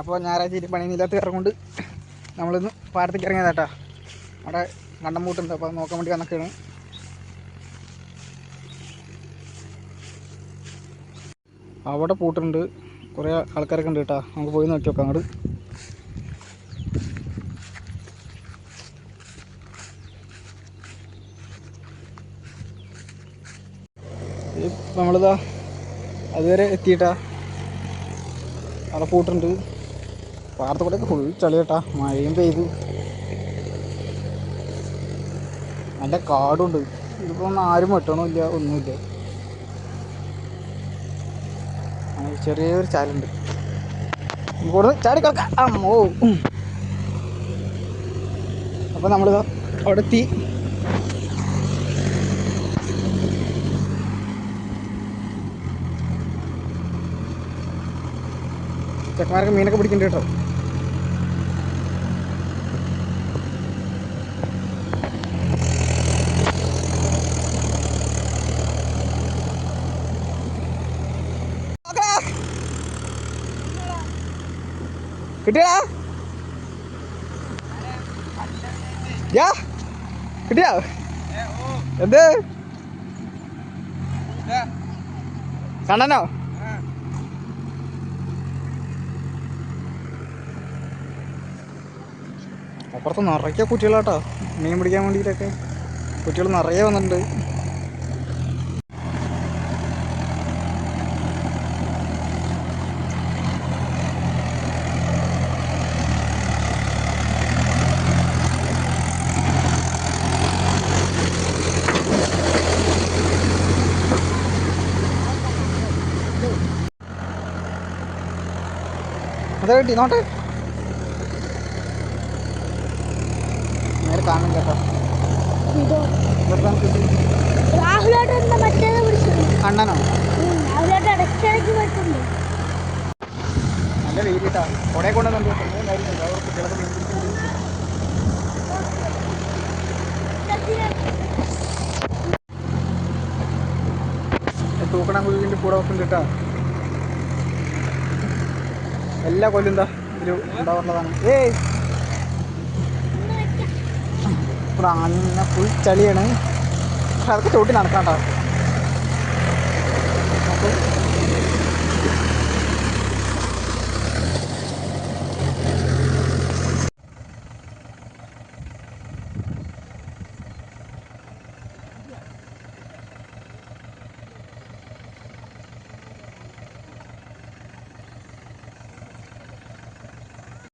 അപ്പോൾ ഞായറാഴ്ച ഇരി പണിയില്ലാത്ത കൊണ്ട് നമ്മളിന്ന് പാടത്തേക്ക് ഇറങ്ങിയതാട്ടാ. അവിടെ കണ്ടംപൂട്ടുണ്ട് അപ്പോൾ അത് നോക്കാൻ വേണ്ടി വന്നൊക്കെയാണ്. അവിടെ പൂട്ടുണ്ട്. കുറേ ആൾക്കാരൊക്കെ ഉണ്ട് കേട്ടോ. നമുക്ക് പോയി നോക്കി നോക്കാം അങ്ങോട്ട്. നമ്മളിതാ അതുവരെ എത്തിയിട്ടാ. അവിടെ പൂട്ടുണ്ട്. പാടത്ത് കൂടെയൊക്കെ ഫുൾ ചളി കേട്ടാ മഴയും പെയ്തു. നല്ല കാടുണ്ട്. ഇതിപ്പോൾ ഒന്നും ആരും വെട്ടണമില്ല ഒന്നുമില്ല. ചെറിയൊരു ചാലുണ്ട്. കൂടുതൽ ചാടി അമ്മോ. അപ്പോൾ നമ്മളിതാ അവിടെ എത്തി ചെക്കന്മാരൊക്കെ മീനൊക്കെ പിടിക്കുന്നുണ്ട് കേട്ടോ. കിട്ടിയാ യാ കിട്ടിയാ? എന്ത്? കണ്ണനോ? അപ്പുറത്ത് നിറയ്ക്ക കുട്ടികളാട്ടോ. മീൻ പിടിക്കാൻ വേണ്ടിയിട്ടൊക്കെ കുട്ടികൾ നിറയെ വന്നിട്ടുണ്ട്. അതെ നോട്ടെ നേരെ കാണും കേട്ടോ ഇതോ ഇവിടുത്തെ കിട്ടി രാഹുലായിട്ട് എന്താ മറ്റേത് പിടിച്ചത് കണ്ണനോ? കാണും കേട്ടോ പറ്റുന്നുണ്ട് നല്ല വെയിൽ കേട്ടാ. കുറെ കുട്ടികളൊക്കെ മീൻ പിടിക്കുന്നുണ്ട് തൂക്കണ കുഴുകിന്റെ കൂടെ ഒക്കെ കിട്ടാ. എല്ലാ കൊല്ലും എന്താ ഇതിൽ ഉണ്ടാവാറുള്ളതാണ്. ഏയ്! അങ്ങനെ ഫുൾ ചളിയാണ്. അതൊക്കെ ചവിട്ടി നടക്കാം കേട്ടോ